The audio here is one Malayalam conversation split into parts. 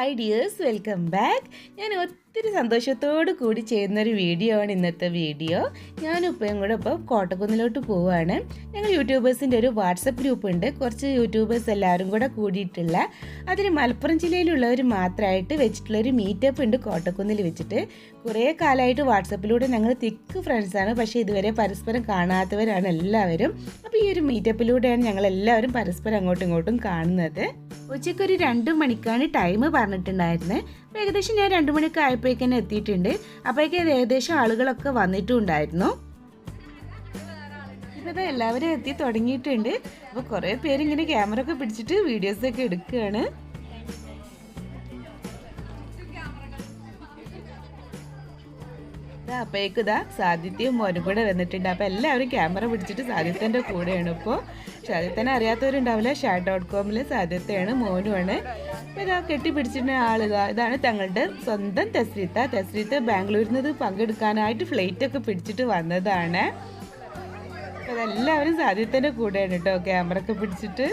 ഹായ് ഡിയേഴ്സ് വെൽക്കം ബാക്ക് ഞാൻ ഒത്തിരി സന്തോഷത്തോടു കൂടി ചെയ്യുന്നൊരു വീഡിയോ ആണ് ഇന്നത്തെ വീഡിയോ ഞാൻ ഉപ്പയും കൂടെ ഇപ്പോൾ കോട്ടക്കുന്നിലോട്ട് പോവുകയാണ് ഞങ്ങൾ യൂട്യൂബേഴ്സിന്റെ ഒരു വാട്സപ്പ് ഗ്രൂപ്പ് ഉണ്ട്. കുറച്ച് യൂട്യൂബേഴ്സ് എല്ലാവരും കൂടെ കൂടിയിട്ടുള്ള അതിന് മലപ്പുറം ജില്ലയിലുള്ളവർ മാത്രമായിട്ട് വെച്ചിട്ടുള്ള ഒരു മീറ്റപ്പ് ഉണ്ട് കോട്ടക്കുന്നിൽ വെച്ചിട്ട്. കുറേ കാലമായിട്ട് വാട്സപ്പിലൂടെ ഞങ്ങൾ തിക്ക് ഫ്രണ്ട്സാണ് പക്ഷേ ഇതുവരെ പരസ്പരം കാണാത്തവരാണ് എല്ലാവരും. അപ്പോൾ ഈ ഒരു മീറ്റപ്പിലൂടെയാണ് ഞങ്ങൾ എല്ലാവരും പരസ്പരം അങ്ങോട്ടും ഇങ്ങോട്ടും കാണുന്നത്. ഉച്ചയ്ക്ക് ഒരു രണ്ട് മണിക്കാണ് ടൈം പറഞ്ഞിട്ടുണ്ടായിരുന്നത് അപ്പോൾ ഏകദേശം ഞാൻ രണ്ട് മണിക്ക് ആയപ്പോഴേക്കും എത്തിയിട്ടുണ്ട്. അപ്പോഴേക്കും ഏകദേശം ആളുകളൊക്കെ വന്നിട്ടും ഉണ്ടായിരുന്നു ഇപ്പോൾ എല്ലാവരും എത്തി തുടങ്ങിയിട്ടുണ്ട്. അപ്പോൾ കുറേ പേര് ഇങ്ങനെ ക്യാമറ ഒക്കെ പിടിച്ചിട്ട് വീഡിയോസ് ഒക്കെ എടുക്കുകയാണ്. അപ്പോഴേക്കും ഇതാ സാദിത്യവും മോനും കൂടെ വന്നിട്ടുണ്ട്. അപ്പോൾ എല്ലാവരും ക്യാമറ പിടിച്ചിട്ട് സാദിത്യന്റെ കൂടെയാണ് ഇപ്പോൾ സാദിത്യനെ അറിയാത്തവരുണ്ടാവില്ല. ഷാർട്ട് ഡോട്ട് കോമിൽ സാദിത്യയാണ് മോനുമാണ്. അപ്പോൾ ഇതാ കെട്ടിപ്പിടിച്ചിട്ട് ആളിതാ ഇതാണ് തങ്ങളുടെ സ്വന്തം തെസ്രീത്ത. തെസ്രീത്ത ബാംഗ്ലൂരിൽ നിന്ന് പങ്കെടുക്കാനായിട്ട് ഫ്ലൈറ്റ് ഒക്കെ പിടിച്ചിട്ട് വന്നതാണ്. അതെല്ലാവരും സാധ്യത്തിന്റെ കൂടെയാണ് കേട്ടോ. ക്യാമറ ഒക്കെ പിടിച്ചിട്ട്.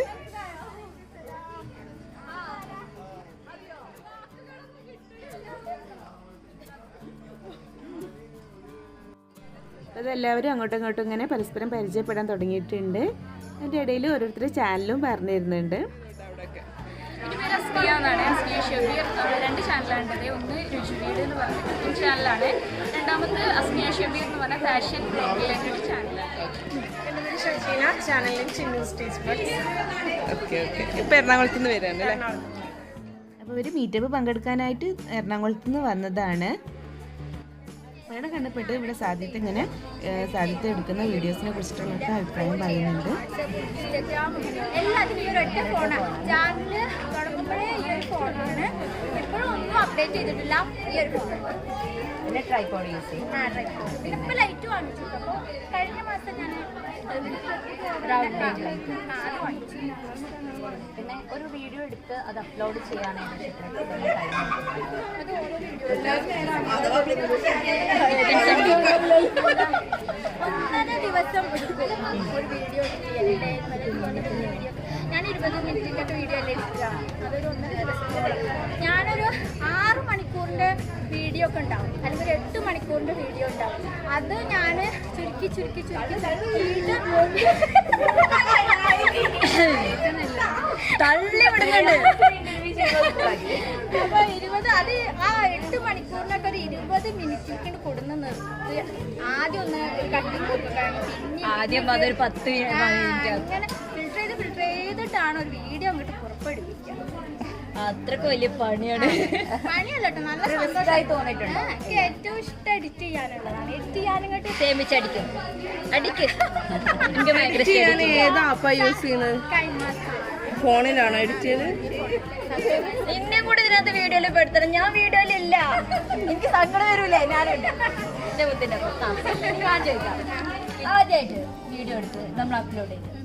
അതെല്ലാവരും അങ്ങോട്ടും ഇങ്ങോട്ടും ഇങ്ങനെ പരസ്പരം പരിചയപ്പെടാൻ തുടങ്ങിയിട്ടുണ്ട്. അതിന്റെ ഇടയിൽ ഓരോരുത്തർ ചാനലും പറഞ്ഞു തരുന്നുണ്ട് എസ് കെ ഷെബീർ എന്നാണ് അസ്മിയ ഷബീർ രണ്ട് ചാനലാണ് ഉള്ളത് ഒന്ന് രുചിവീട് എന്ന് പറഞ്ഞ കുക്കിംഗ് ചാനലാണ് രണ്ടാമത് അസ്മിയ ഷബീർ എന്ന് പറഞ്ഞ ഫാഷൻ റിലേറ്റഡ് ചാനലാണ് എന്റെ പേര് ഷജീന ചാനലിൽ Chinnu stage buds okay okay ഇപ്പം എറണാകുളത്ത് നിന്ന് വരാണ് അല്ലേ? അപ്പോൾ ഇവർ മീറ്റപ്പ് പങ്കെടുക്കാനായിട്ട് എറണാകുളത്ത് നിന്ന് വന്നതാണ്. ഇവിടെ കണ്ടപ്പെട്ട് ഇവിടെ സാധ്യത ഇങ്ങനെ സാധ്യത എടുക്കുന്ന വീഡിയോസിനെ കുറിച്ചിട്ടുള്ള അഭിപ്രായം പറയുന്നുണ്ട്. എല്ലാത്തിനും ഈ ഒരു ഫോണാണ് ഇപ്പോഴും ഒന്നും അപ്ഡേറ്റ് ചെയ്തിട്ടില്ല. ഈ ഒരു ഫോൺ പിന്നെ ട്രൈപോഡ് യൂസ് ചെയ്യും. ആ ട്രൈപോഡ് പിന്നെ ഇപ്പൊ ലൈറ്റ് വാങ്ങിച്ചു അപ്പോൾ കഴിഞ്ഞ മാസം ഞാൻ പിന്നെ ഒരു വീഡിയോ എടുത്ത് അത് അപ്ലോഡ് ചെയ്യാനായിട്ട് ഒന്നര ദിവസം ഒരു വീഡിയോ എടുത്ത്. ഇരുപത് മിനിറ്റിന്റെ ഒക്കെ വീഡിയോ അല്ലേ അതൊരു ഒന്നര ഞാനൊരു ആറ് മണിക്കൂറിന്റെ വീഡിയോ ഒക്കെ ഉണ്ടാവും. അല്ലെങ്കിൽ ഒരു എട്ട് മണിക്കൂറിന്റെ വീഡിയോ ഉണ്ടാവും. അത് ഞാൻ ചുരുക്കി ചുരുക്കി ചുരുക്കി തള്ളി വിടുന്നുണ്ട്. അപ്പൊ ഇരുപത് അത് ആ എട്ട് മണിക്കൂറിനൊക്കെ ഒരു ഇരുപത് മിനിറ്റിലേക്ക് കൊടുന്ന് നിർത്തി. ആദ്യം ഒന്ന് കട്ടി കട്ടിങ് കൊടുക്കുകയാണ് പിന്നെ ആദ്യം അതൊരു പത്ത് ആ, ഫിൽറ്റർ ചെയ്തിട്ടാണ് ഒരു വീഡിയോ അങ്ങോട്ട് പുറപ്പെടുവിക്കുക. അത്രയ്ക്ക് വലിയ പണിയാണ്. പണിയല്ല കേട്ടോ നല്ല സന്തോഷമായി തോന്നിയിട്ടുണ്ട്. എനിക്ക് ഏറ്റവും ഇഷ്ടം എഡിറ്റ് ചെയ്യാനുള്ളതാണ്. എഡിറ്റ് ചെയ്യാനിങ്ങോട്ട് സേമിച്ചടിക്കും അടിക്ക്. എനിക്ക് ഭയങ്കര ഇഷ്ടാ ഏതാ ആപ്പാ യൂസ് ചെയ്യുന്നത്? ഫോണിലാണോ എഡിറ്റ് ചെയ്ത് എന്നെ കൂടെ ഇതിനകത്ത് വീഡിയോയിൽ പെടുത്തണം. ഞാൻ വീഡിയോയിൽ ഇല്ല. എനിക്ക് സങ്കടം വരൂലേ ഞാനുണ്ട്. എന്റെ ബുദ്ധിന്റെ ഞാൻ ചോദിക്കാം. ആദ്യമായിട്ട് വീഡിയോ എടുത്ത് നമ്മൾ അപ്ലോഡ് ചെയ്തു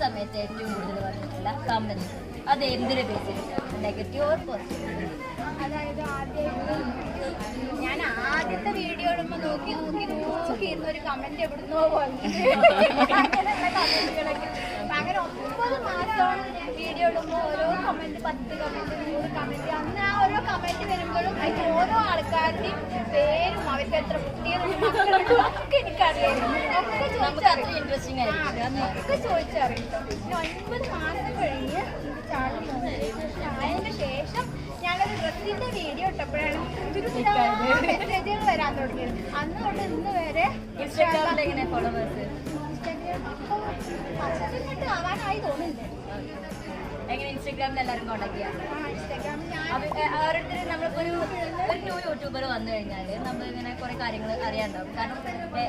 സമയത്ത് ഏറ്റവും കൂടുതൽ വന്നിട്ടുള്ള കമ്പനി അത് എന്തിനെ ബേസ് നെഗറ്റീവ് ഓർ പോസിറ്റീവ് അതായത് ആദ്യം ഞാൻ ആദ്യത്തെ വീഡിയോ ഇടുമ്പോൾ നോക്കി നോക്കി ഇരുന്ന ഒരു കമന്റ് എവിടുന്നോ കമന്റുകളൊക്കെ. അങ്ങനെ ഒമ്പത് മാസം വീഡിയോ ഇടുമ്പോൾ ഓരോ കമന്റ് പത്ത് കമന്റ് നൂറ് കമന്റ് അന്ന് ആ ഓരോ കമന്റ് വരുമ്പോഴും അതിന് ഓരോ ആൾക്കാരുടെയും പേരും അവർക്ക് എത്ര കുട്ടികളുണ്ട് ഒക്കെ എനിക്കറിയാം ഒക്കെ ചോദിച്ചറിയാം ഒക്കെ ചോദിച്ചറിയും പിന്നെ ഒൻപത് മാസം കഴിഞ്ഞ് ചാടി അതിന് ശേഷം ഞാനൊരു ഡ്രസ്സിന്റെ വീഡിയോ ഇട്ടപ്പോഴാണ് വരാൻ തുടങ്ങിയത്. അന്ന് തൊട്ട് ഇന്ന് വരെ ഇൻസ്റ്റാഗ്രാമിൽ എങ്ങനെ ഫോളോവേഴ്സ് ഇൻസ്റ്റാഗ്രാം പത്തിനെട്ട് ആവാനായി തോന്നുന്നുണ്ട് എങ്ങനെ ഇൻസ്റ്റാഗ്രാമിൽ എല്ലാവരും കോൺടാക്ട് ചെയ്യാം? ഓരോരുത്തർ നമ്മളിപ്പോ ഒരു ഒരു ന്യൂ യൂട്യൂബർ വന്നു കഴിഞ്ഞാൽ നമ്മൾ ഇങ്ങനെ കുറെ കാര്യങ്ങൾ അറിയാണ്ടാവും. കാരണം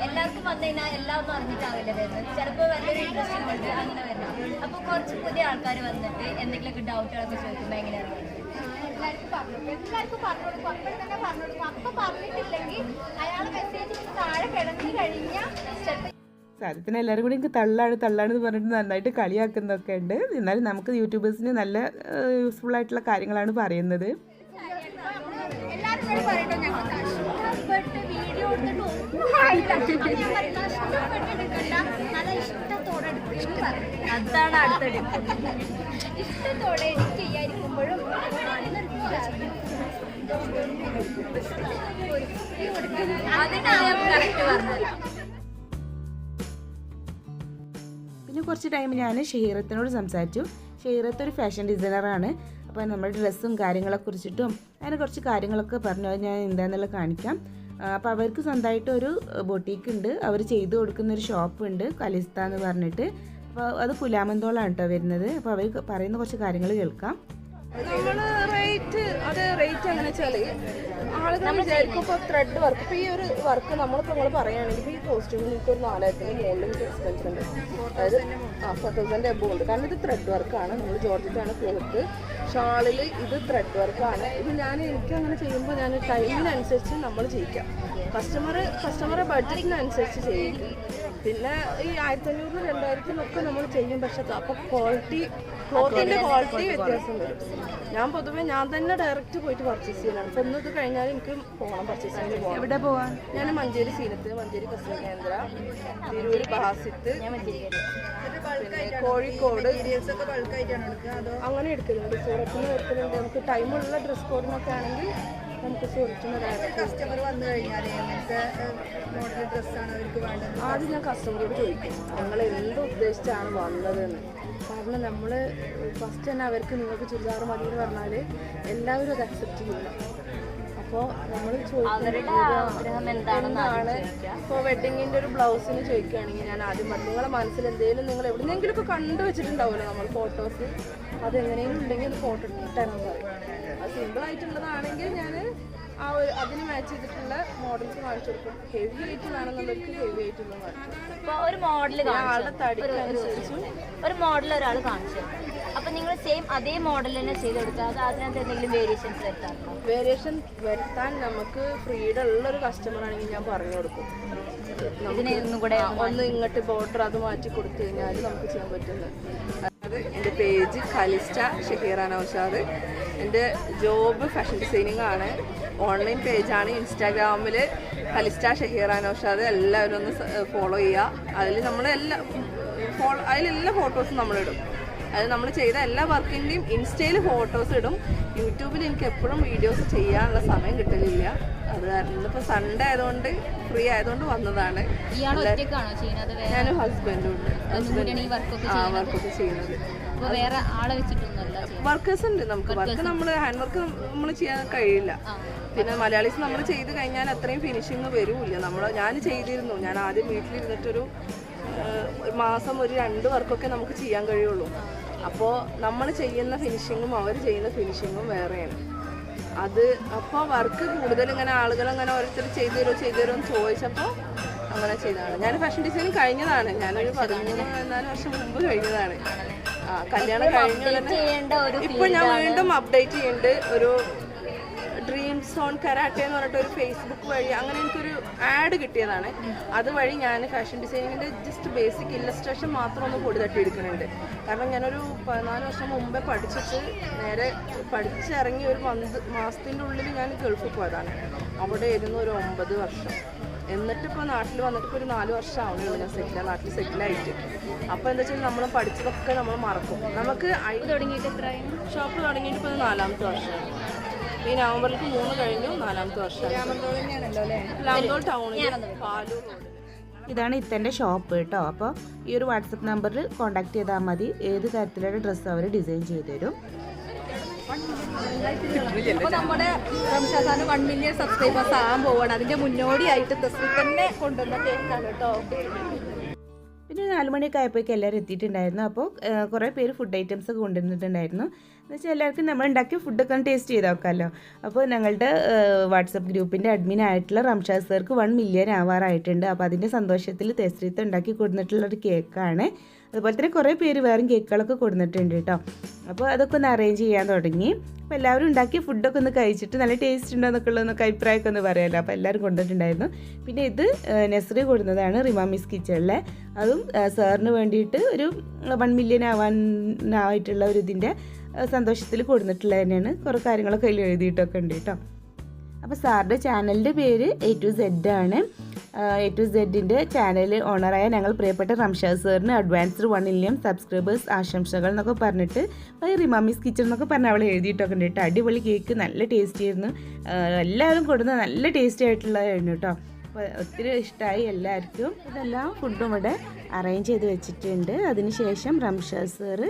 എല്ലാവർക്കും വന്നു കഴിഞ്ഞാൽ എല്ലാം ഒന്നും അറിഞ്ഞിട്ടാവില്ല വരുന്നത്. ചിലപ്പോൾ വലിയൊരു ഇൻട്രസ്റ്റിംഗ് ഉണ്ട് അങ്ങനെ വരണം. അപ്പോൾ കുറച്ച് പുതിയ ആൾക്കാർ വന്നിട്ട് എന്തെങ്കിലുമൊക്കെ ഡൗട്ടുകളൊക്കെ ചോദിക്കുമ്പോൾ എങ്ങനെയാണ് എല്ലാവർക്കും പറഞ്ഞു. എല്ലാവർക്കും പറഞ്ഞു കൊടുക്കും അപ്പോൾ തന്നെ പറഞ്ഞു കൊടുക്കും അപ്പൊ പറഞ്ഞിട്ടില്ലെങ്കിൽ അയാൾ മെസ്സേജ് താഴെ കിടന്നു കഴിഞ്ഞാൽ ചിലപ്പോൾ എല്ലാവരും കൂടി എനിക്ക് തള്ളാണ് തള്ളാണ് എന്ന് പറഞ്ഞിട്ട് നന്നായിട്ട് കളിയാക്കുന്നൊക്കെ ഉണ്ട്. എന്നാലും നമുക്ക് യൂട്യൂബേഴ്സിന് നല്ല യൂസ്ഫുൾ ആയിട്ടുള്ള കാര്യങ്ങളാണ് പറയുന്നത്. വീഡിയോ എടുത്തിട്ട് നല്ല പറയും അതാണ് അടുത്ത ഇഷ്ടത്തോടെ എനിക്ക് ചെയ്യാതിരിക്കുമ്പോഴും അതിനാണ് കറക്റ്റ് പറഞ്ഞത് പിന്നെ കുറച്ച് ടൈം ഞാൻ ഷെഹീറത്തിനോട് സംസാരിച്ചു. ഷെഹീറത്ത് ഒരു ഫാഷൻ ഡിസൈനറാണ് അപ്പോൾ നമ്മുടെ ഡ്രസ്സും കാര്യങ്ങളെ കുറിച്ചിട്ടും അങ്ങനെ കുറച്ച് കാര്യങ്ങളൊക്കെ പറഞ്ഞു. ഞാൻ എന്താണെന്നുള്ളത് കാണിക്കാം. അപ്പോൾ അവർക്ക് സ്വന്തമായിട്ട് ഒരു ബൊട്ടീക്ക് ഉണ്ട്. അവർ ചെയ്തു കൊടുക്കുന്ന ഒരു ഷോപ്പ് ഉണ്ട് കലിസ്ത എന്ന് പറഞ്ഞിട്ട്. അപ്പോൾ അത് പുലാമന്തോളാണ് കേട്ടോ വരുന്നത്. അപ്പോൾ അവർ പറയുന്ന കുറച്ച് കാര്യങ്ങൾ കേൾക്കാം. നമ്മൾ റേറ്റ് അത് റേറ്റ് എങ്ങനെ വെച്ചാൽ ആളുകൾ വിചാരിക്കും ത്രെഡ് വർക്ക് ഇപ്പോൾ ഈ ഒരു വർക്ക് നമ്മളിപ്പോൾ നമ്മൾ പറയുകയാണെങ്കിൽ ഈ കോസ്റ്റ്യൂമിൽ എനിക്ക് ഒരു നാലായിരത്തിന് മുകളിൽ എനിക്ക് എക്സ്പെൻസ് ഉണ്ട്. അതായത് ആ ഫോർ തൗസൻഡ് എബോ ഉണ്ട്. കാരണം ഇത് ത്രെഡ് വർക്കാണ് നമ്മൾ ജോർജിറ്റാണ് ക്ലോത്ത് ഷാളിൽ ഇത് ത്രെഡ് വർക്കാണ് ഇത് ഞാൻ എനിക്ക് അങ്ങനെ ചെയ്യുമ്പോൾ ഞാൻ ടൈമിനനുസരിച്ച് നമ്മൾ ചെയ്യിക്കാം. കസ്റ്റമർ കസ്റ്റമറെ ബഡ്ജറ്റിനനുസരിച്ച് ചെയ്യിക്കും. പിന്നെ ഈ ആയിരത്തി അഞ്ഞൂറിന് രണ്ടായിരത്തിനൊക്കെ നമ്മൾ ചെയ്യും. പക്ഷേ അപ്പോൾ ക്വാളിറ്റി ക്ലോത്തിന്റെ ക്വാളിറ്റി വ്യത്യാസം വരും. ഞാൻ പൊതുവെ ഞാൻ തന്നെ ഡയറക്റ്റ് പോയിട്ട് പർച്ചേസ് ചെയ്യലാണ്. അപ്പോൾ ഇന്നത് കഴിഞ്ഞാൽ എനിക്ക് പോകണം പർച്ചേസ് ചെയ്യാൻ. പോകണം എവിടെ പോവാൻ ഞാൻ മഞ്ചേരി സീനത്ത് മഞ്ചേരി കസ്റ്റമർ കേന്ദ്ര തിരൂർ ബാസിത്ത് പിന്നെ കോഴിക്കോട്. അങ്ങനെ എടുക്കുന്നുണ്ട് സൂറത്തിന് വരുത്തുന്നുണ്ട് നമുക്ക് ടൈമുള്ള ഡ്രസ് കോഡിനൊക്കെ ആണെങ്കിൽ നമുക്ക് ചോദിക്കുന്നത് കസ്റ്റമർ വന്നു കഴിഞ്ഞാൽ മോഡൽ ഡ്രസ്സാണ് അവർക്ക് വേണ്ടത്? ആദ്യം ഞാൻ കസ്റ്റമറോട് ചോദിക്കും. ഞങ്ങൾ എന്ത് ഉദ്ദേശിച്ചാണ് വന്നതെന്ന്. കാരണം നമ്മൾ ഫസ്റ്റ് തന്നെ അവർക്ക് നിങ്ങൾക്ക് ചുരിദാർ മതി എന്ന് പറഞ്ഞാൽ എല്ലാവരും അത് അക്സെപ്റ്റ് ചെയ്യില്ല അപ്പോൾ നമ്മൾ അവരുടെ ആഗ്രഹം എന്താണ് ഇപ്പോൾ വെഡിങ്ങിന്റെ ഒരു ബ്ലൗസിന് ചോദിക്കുകയാണെങ്കിൽ ഞാൻ ആദ്യം പറഞ്ഞു നിങ്ങളുടെ മനസ്സിൽ എന്തെങ്കിലും നിങ്ങൾ എവിടെന്നെങ്കിലും ഒക്കെ കണ്ടു വെച്ചിട്ടുണ്ടാവുമല്ലോ നമ്മൾ ഫോട്ടോസ് അതെങ്ങനെയും ഉണ്ടെങ്കിൽ അത് ഫോട്ടോ തരാൻ പറയും. അത് സിമ്പിൾ ആയിട്ടുള്ളതാണെങ്കിൽ ഞാൻ ആ ഒരു അതിന് മാച്ച് ചെയ്തിട്ടുള്ള മോഡൽസ് കാണിച്ചു കൊടുക്കും. ഹെവി ആയിട്ട് വേണമെന്നുള്ളവർക്ക് ഹെവി ആയിട്ടുള്ള കാണിച്ചു ഒരു മോഡൽ ആളുടെ തടി അനുസരിച്ചും ഒരു മോഡൽ ഒരാൾ കാണിച്ചു അപ്പൊ നിങ്ങൾ സെയിം അതേ മോഡൽ തന്നെ ചെയ്ത് കൊടുക്കുക അത് അതിനകത്ത് എന്തെങ്കിലും വേരിയേഷൻസ് വരുത്താറുണ്ടോ? വേരിയേഷൻ വരുത്താൻ നമുക്ക് ഫ്രീഡം ഉള്ള ഒരു കസ്റ്റമർ ആണെങ്കിൽ ഞാൻ പറഞ്ഞു കൊടുക്കും. ഇതിനെ ഒന്നും കൂടെ ഒന്ന് ഇങ്ങോട്ട് ബോർഡർ അത് മാറ്റി കൊടുത്തു കഴിഞ്ഞാൽ നമുക്ക് ചെയ്യാൻ പറ്റുന്നത്. അത് എന്റെ പേജ് ഖലിസ്റ്റ ഷഹീറ നൗഷാദ് എന്റെ ജോബ് ഫാഷൻ ഡിസൈനിങ് ആണ്. ഓൺലൈൻ പേജാണ് ഇൻസ്റ്റാഗ്രാമിൽ ഖലിസ്റ്റ ഷഹീറ നൗഷാദ് എല്ലാവരും ഒന്ന് ഫോളോ ചെയ്യുക. അതിൽ നമ്മൾ എല്ലാ ഫോളോ അതിലെല്ലാ ഫോട്ടോസും നമ്മളിടും അത് നമ്മൾ ചെയ്ത എല്ലാ വർക്കിന്റെയും ഇൻസ്റ്റയിൽ ഫോട്ടോസ് ഇടും. യൂട്യൂബിൽ എനിക്ക് എപ്പോഴും വീഡിയോസ് ചെയ്യാനുള്ള സമയം കിട്ടലില്ല. അത് കാരണം ഇന്നിപ്പോൾ സൺഡേ ആയതുകൊണ്ട് ഫ്രീ ആയതുകൊണ്ട് വന്നതാണ്. ഞാൻ ഞാനും ഹസ്ബൻഡും ഉണ്ട്. ആ വർക്കൊക്കെ ചെയ്യുന്നത്. വേറെ ആളെ വെച്ചിട്ടൊന്നുമല്ല വർക്കേഴ്സ് ഉണ്ട് നമുക്ക്. വർക്ക് നമ്മൾ ഹാൻഡ് വർക്ക് നമ്മൾ ചെയ്യാൻ കഴിയില്ല. പിന്നെ മലയാളീസ് നമ്മൾ ചെയ്ത് കഴിഞ്ഞാൽ അത്രയും ഫിനിഷിങ് വരൂല്ല. നമ്മൾ ഞാൻ ചെയ്തിരുന്നു. ഞാൻ ആദ്യം വീട്ടിലിരുന്നിട്ടൊരു മാസം ഒരു രണ്ട് വർക്കൊക്കെ നമുക്ക് ചെയ്യാൻ കഴിയുള്ളൂ. അപ്പോൾ നമ്മൾ ചെയ്യുന്ന ഫിനിഷിങ്ങും അവർ ചെയ്യുന്ന ഫിനിഷിങ്ങും വേറെയാണ്. അത് അപ്പോൾ വർക്ക് കൂടുതൽ ഇങ്ങനെ ആളുകൾ അങ്ങനെ ഓരോരുത്തർ ചെയ്തു തരുമോ ചെയ്തു തരുമോ എന്ന് ചോദിച്ചപ്പോൾ അങ്ങനെ ചെയ്തതാണ്. ഞാൻ ഫാഷൻ ഡിസൈനിങ് കഴിഞ്ഞതാണ്. ഞാനൊരു പതിമൂന്ന് പതിനാല് വർഷം മുമ്പ് കഴിഞ്ഞതാണ്. ആ കല്യാണം കഴിഞ്ഞ ഇപ്പം ഞാൻ വീണ്ടും അപ്ഡേറ്റ് ചെയ്യുന്നുണ്ട് ഒരു ഡ്രീം സോൺ കരാട്ടെ എന്ന് പറഞ്ഞിട്ട് ഒരു ഫേസ്ബുക്ക് വഴി അങ്ങനെ എനിക്കൊരു ആഡ് കിട്ടിയതാണ്. അതുവഴി ഞാൻ ഫാഷൻ ഡിസൈനിങ്ങിന്റെ ജസ്റ്റ് ബേസിക് ഇല്ലസ്ട്രേഷൻ മാത്രം ഒന്ന് പൊടി തട്ടി എടുക്കുന്നുണ്ട്. കാരണം ഞാനൊരു പതിനാല് വർഷം മുമ്പേ പഠിച്ചിട്ട് നേരെ പഠിച്ചിറങ്ങി ഒരു മന്ത് മാസത്തിന്റെ ഉള്ളിൽ ഞാൻ ഗൾഫിൽ പോയതാണ്. അവിടെ ഇരുന്ന് ഒരു ഒമ്പത് വർഷം. എന്നിട്ട് ഇപ്പോൾ നാട്ടിൽ വന്നിട്ട് ഇപ്പോൾ ഒരു നാല് വർഷം ആവുന്നുള്ളൂ ഞാൻ സെറ്റിൽ നാട്ടിൽ സെറ്റിലായിട്ട് അപ്പോൾ എന്താ വെച്ചാൽ നമ്മൾ പഠിച്ചതൊക്കെ നമ്മൾ മറക്കും. നമുക്ക് ഷോപ്പ് തുടങ്ങിയിട്ട് ഇപ്പോൾ നാലാമത്തെ വർഷമാണ് ഈ നവംബറിലേക്ക് മൂന്ന് കഴിഞ്ഞു നാലാമത്തെ വർഷം. ലാംതോൾ ടൗണിൽ പാലൂർ റോഡിൽ ഇതാണ് ഇത്തന്റെ ഷോപ്പ് കേട്ടോ. അപ്പോൾ ഈ ഒരു വാട്സപ്പ് നമ്പറിൽ കോൺടാക്ട് ചെയ്താൽ മതി. ഏത് തരത്തിലുള്ള ഡ്രസ്സ് അവർ ഡിസൈൻ ചെയ്തു തരും നമ്മുടെ റംഷാദാന് വൺ മില്യൺ സബ്സ്ക്രൈബേഴ്സ് ആകാൻ പോവാണ്. അതിന്റെ മുന്നോടിയായിട്ട് തസ്വി തന്നെ കൊണ്ടുവന്ന കേക്കാണ് കേട്ടോ. പിന്നെ നാലുമണിയൊക്കെ ആയപ്പോഴേക്കും എല്ലാവരും എത്തിയിട്ടുണ്ടായിരുന്നു. അപ്പോൾ കുറേ പേര് ഫുഡ് ഐറ്റംസ് ഒക്കെ കൊണ്ടുവന്നിട്ടുണ്ടായിരുന്നു. എന്ന് വെച്ചാൽ എല്ലാവർക്കും നമ്മൾ ഉണ്ടാക്കിയ ഫുഡൊക്കെ ഒന്ന് ടേസ്റ്റ് ചെയ്ത് നോക്കാമല്ലോ അപ്പോൾ ഞങ്ങളുടെ വാട്സപ്പ് ഗ്രൂപ്പിന്റെ അഡ്മിൻ ആയിട്ടുള്ള റംഷാദ് സാർക്ക് വൺ മില്യൺ ആവാറായിട്ടുണ്ട്. അപ്പോൾ അതിന്റെ സന്തോഷത്തിൽ തെസ്രീത്ത് ഉണ്ടാക്കി കൊടുത്തിട്ടുള്ള ഒരു കേക്കാണ് അതുപോലെ തന്നെ കുറേ പേര് വേറെ കേക്കുകളൊക്കെ കൊടുത്തിട്ടുണ്ട് കേട്ടോ അപ്പോൾ അതൊക്കെ ഒന്ന് അറേഞ്ച് ചെയ്യാൻ തുടങ്ങി. അപ്പോൾ എല്ലാവരും ഉണ്ടാക്കിയ ഫുഡൊക്കെ ഒന്ന് കഴിച്ചിട്ട് നല്ല ടേസ്റ്റ് ഉണ്ടോ എന്നൊക്കെ ഉള്ളതൊക്കെ അഭിപ്രായമൊക്കെ ഒന്ന് പറയാമല്ലോ അപ്പോൾ എല്ലാവരും കൊണ്ടിട്ടുണ്ടായിരുന്നു പിന്നെ ഇത് നെസ്രി കൊടുക്കുന്നതാണ് റിമാമിസ് കിച്ചണിലെ. അതും സാറിന് വേണ്ടിയിട്ട് ഒരു വൺ മില്യൺ ആവാനായിട്ടുള്ള ഒരു ഇതിന്റെ സന്തോഷത്തിൽ കൊടുത്തിട്ടുള്ളത് തന്നെയാണ്. കുറേ കാര്യങ്ങളൊക്കെ അതിൽ എഴുതിയിട്ടൊക്കെ ഉണ്ട് കേട്ടോ. അപ്പോൾ സാറിന്റെ ചാനലിന്റെ പേര് എ ടു സെഡ് ആണ്. എ ടു സെഡിന്റെ ചാനൽ ഓണറായ ഞങ്ങൾ പ്രിയപ്പെട്ട റംഷാദ് സാറിന് അഡ്വാൻസ്ഡ് വൺ മില്യൺ സബ്സ്ക്രൈബേഴ്സ് ആശംസകൾ എന്നൊക്കെ പറഞ്ഞിട്ട് റിമാമീസ് കിച്ചൺ എന്നൊക്കെ പറഞ്ഞ് അവൾ എഴുതിയിട്ടൊക്കെ ഉണ്ട് കേട്ടോ. അടിപൊളി കേക്ക് നല്ല ടേസ്റ്റി ആയിരുന്നു. എല്ലാവരും കൊടുക്കുന്ന നല്ല ടേസ്റ്റി ആയിട്ടുള്ളതായിരുന്നു കേട്ടോ. അപ്പോൾ ഒത്തിരി ഇഷ്ടമായി എല്ലാവർക്കും. ഇതെല്ലാം ഫുഡും ഇവിടെ അറേഞ്ച് ചെയ്ത് വെച്ചിട്ടുണ്ട്. അതിനുശേഷം റംഷാദ് സാറ്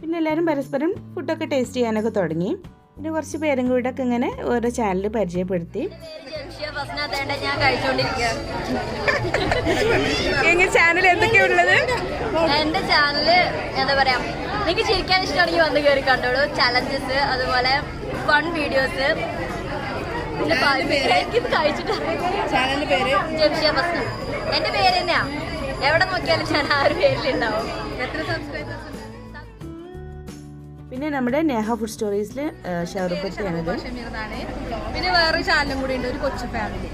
പിന്നെ എല്ലാവരും പരസ്പരം ഫുഡൊക്കെ ടേസ്റ്റ് ചെയ്യാനൊക്കെ തുടങ്ങി. പിന്നെ കുറച്ച് പേരും കൂടെ ഒക്കെ ഇങ്ങനെ ഓരോ ചാനൽ പരിചയപ്പെടുത്തി. എങ്ങനെ ചാനൽ എന്തൊക്കെയുള്ളത് എന്റെ ചാനൽ എന്താ പറയാ നിങ്ങൾക്ക് ചിരിക്കാൻ ഇഷ്ടമാണെങ്കിൽ വന്ന് കയറി കണ്ടോളൂ. ചലഞ്ചസ് അതുപോലെ ഫൺ വീഡിയോസ് പിന്നെ ചാനലിന്റെ പേര്? എന്റെ പേര് തന്നെയാ. എവിടെ നോക്കിയാലും ഞാൻ ആ ഒരു പേരിലുണ്ടാവും എത്ര സബ്സ്ക്രൈബേഴ്സ് പിന്നെ നമ്മുടെ നേഹ ഫുഡ് സ്റ്റോറീസിൽ ഷമീർന്നാണ് പിന്നെ വേറൊരു ചാനലും കൂടി ഉണ്ട് ഒരു കൊച്ചു ഫാമിലി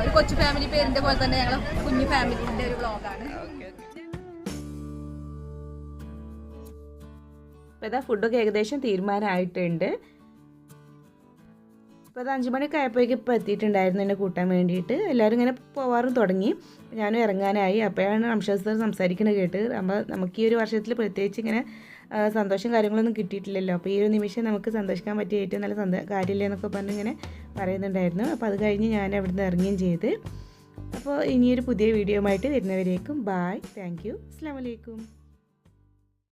ഒരു കൊച്ചു ഫാമിലി പേരിന്റെ പോലെ തന്നെ ഞങ്ങൾ കുഞ്ഞു ഫാമിലിന്റെ ഒരു ബ്ലോഗാണ് അപ്പോൾ ഇതാ ഫുഡൊക്കെ ഏകദേശം തീരുമാനമായിട്ടുണ്ട്. ഇപ്പോൾ അത് അഞ്ച് മണിയൊക്കെ ആയപ്പോഴേക്കും ഇപ്പോൾ എത്തിയിട്ടുണ്ടായിരുന്നു എന്നെ കൂട്ടാൻ വേണ്ടിയിട്ട്. എല്ലാവരും ഇങ്ങനെ പോവാറും തുടങ്ങി. ഞാനും ഇറങ്ങാനായി. അപ്പോഴാണ് റംഷാദ് സാർ സംസാരിക്കുന്നത് കേട്ട്. അപ്പോൾ നമുക്ക് ഈ ഒരു വർഷത്തിൽ പ്രത്യേകിച്ച് ഇങ്ങനെ സന്തോഷം കാര്യങ്ങളൊന്നും കിട്ടിയിട്ടില്ലല്ലോ. അപ്പോൾ ഈ ഒരു നിമിഷം നമുക്ക് സന്തോഷിക്കാൻ പറ്റിയ ഏറ്റവും നല്ല സന്തോ കാര്യമില്ല എന്നൊക്കെ പറഞ്ഞ് ഇങ്ങനെ പറയുന്നുണ്ടായിരുന്നു. അപ്പോൾ അത് കഴിഞ്ഞ് ഞാൻ അവിടുന്ന് ഇറങ്ങുകയും ചെയ്ത്. അപ്പോൾ ഇനിയൊരു പുതിയ വീഡിയോ ആയിട്ട് വരുന്നവരേക്കും ബായ് താങ്ക് യു അസ്സാം